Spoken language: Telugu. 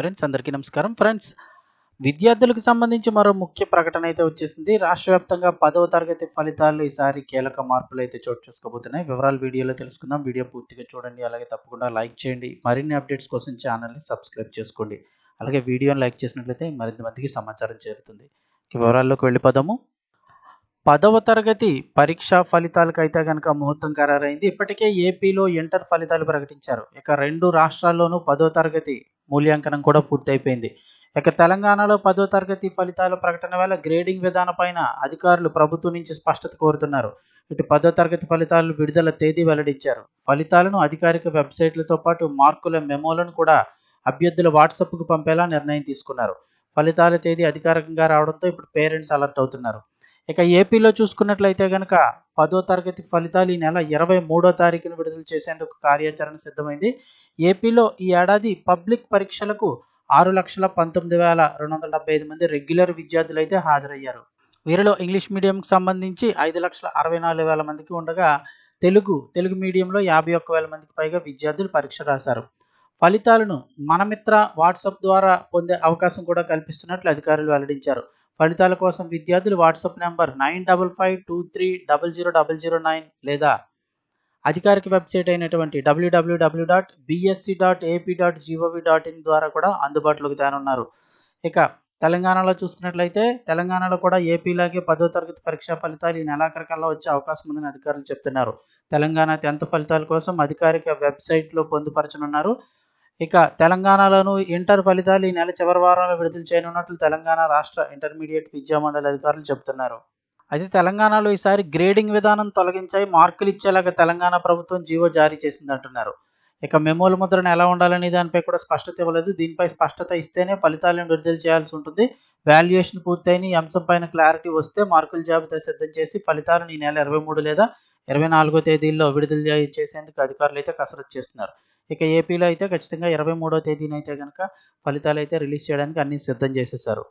ఫ్రెండ్స్ అందరికీ నమస్కారం. ఫ్రెండ్స్ విద్యార్థులకు సంబంధించి మరో ముఖ్య ప్రకటన అయితే వచ్చేసింది. రాష్ట్ర వ్యాప్తంగా పదవ తరగతి ఫలితాలు ఈసారి కీలక మార్పులు అయితే చోటు చేసుకోబోతున్నాయి. వివరాలు వీడియోలో తెలుసుకుందాం. వీడియో పూర్తిగా చూడండి. అలాగే తప్పకుండా లైక్ చేయండి. మరిన్ని అప్డేట్స్ కోసం ఛానల్ని సబ్స్క్రైబ్ చేసుకోండి. అలాగే వీడియోని లైక్ చేసినట్లయితే మరింత మందికి సమాచారం చేరుతుంది. వివరాల్లోకి వెళ్ళిపోదాము. పదవ తరగతి పరీక్షా ఫలితాలకు అయితే కనుక ముహూర్తం ఖరారైంది. ఇప్పటికే ఏపీలో ఇంటర్ ఫలితాలు ప్రకటించారు. ఇక రెండు రాష్ట్రాల్లోనూ పదో తరగతి మూల్యాంకనం కూడా పూర్తయిపోయింది. ఇక తెలంగాణలో పదో తరగతి ఫలితాల ప్రకటన వేళ గ్రేడింగ్ విధానపైన అధికారులు ప్రభుత్వం నుంచి స్పష్టత కోరుతున్నారు. ఇటు పదో తరగతి ఫలితాలు విడుదల తేదీ వెల్లడించారు. ఫలితాలను అధికారిక వెబ్సైట్లతో పాటు మార్కుల మెమోలను కూడా అభ్యర్థుల వాట్సాప్కు పంపేలా నిర్ణయం తీసుకున్నారు. ఫలితాల తేదీ అధికారికంగా రావడంతో ఇప్పుడు పేరెంట్స్ అలర్ట్ అవుతున్నారు. ఇక ఏపీలో చూసుకున్నట్లయితే కనుక పదో తరగతి ఫలితాలు ఈ నెల ఇరవై మూడో తారీఖున విడుదల చేసేందుకు కార్యాచరణ సిద్ధమైంది. ఏపీలో ఈ ఏడాది పబ్లిక్ పరీక్షలకు ఆరు లక్షల పంతొమ్మిది వేల రెండు వందల డెబ్బై ఐదు మంది రెగ్యులర్ విద్యార్థులు అయితే హాజరయ్యారు. వీరిలో ఇంగ్లీష్ మీడియంకి సంబంధించి ఐదు లక్షల అరవై నాలుగు వేల మందికి ఉండగా తెలుగు తెలుగు మీడియంలో యాభై ఒక్క వేల మందికి పైగా విద్యార్థులు పరీక్ష రాశారు. ఫలితాలను మనమిత్ర వాట్సాప్ ద్వారా పొందే అవకాశం కూడా కల్పిస్తున్నట్లు అధికారులు వెల్లడించారు. ఫలితాల కోసం విద్యార్థులు WhatsApp number nine double five two three double zero double zero nine లేదా అధికారిక వెబ్సైట్ అయినటువంటి WWW dot BSC dot AP dot GOV dot in ద్వారా కూడా అందుబాటులోకి తేనున్నారు ఇక తెలంగాణలో చూసుకున్నట్లయితే తెలంగాణలో కూడా ఏపీలాగే పదో తరగతి పరీక్షా ఫలితాలు ఈ నెలాఖరికల్లా వచ్చే అవకాశం ఉందని అధికారులు చెప్తున్నారు. తెలంగాణ టెన్త్ ఫలితాల కోసం అధికారిక వెబ్సైట్లో పొందుపరచనున్నారు. ఇక తెలంగాణలోను ఇంటర్ ఫలితాలు ఈ నెల చివరి వారంలో విడుదల చేయనున్నట్లు తెలంగాణ రాష్ట్ర ఇంటర్మీడియట్ విద్యా మండలి అధికారులు చెబుతున్నారు. అయితే తెలంగాణలో ఈసారి గ్రేడింగ్ విధానం తొలగించాయి మార్కులు ఇచ్చేలాగా తెలంగాణ ప్రభుత్వం జీవో జారీ చేసింది అంటున్నారు. ఇక మెమోల ముద్రణ ఎలా ఉండాలనే దానిపై కూడా స్పష్టత ఇవ్వలేదు. దీనిపై స్పష్టత ఇస్తేనే ఫలితాలను విడుదల చేయాల్సి ఉంటుంది. వాల్యుయేషన్ పూర్తయిన ఈ అంశం పైన క్లారిటీ వస్తే మార్కుల జాబితా సిద్ధం చేసి ఫలితాలను ఈ నెల ఇరవై మూడు లేదా ఇరవై నాలుగో తేదీల్లో విడుదల చేసేందుకు అధికారులు అయితే కసరత్తు చేస్తున్నారు. ఇక ఏపీలో అయితే ఖచ్చితంగా ఇరవై మూడో తేదీనైతే కనుక ఫలితాలు అయితే రిలీజ్ చేయడానికి అన్ని సిద్ధం చేసేసారు.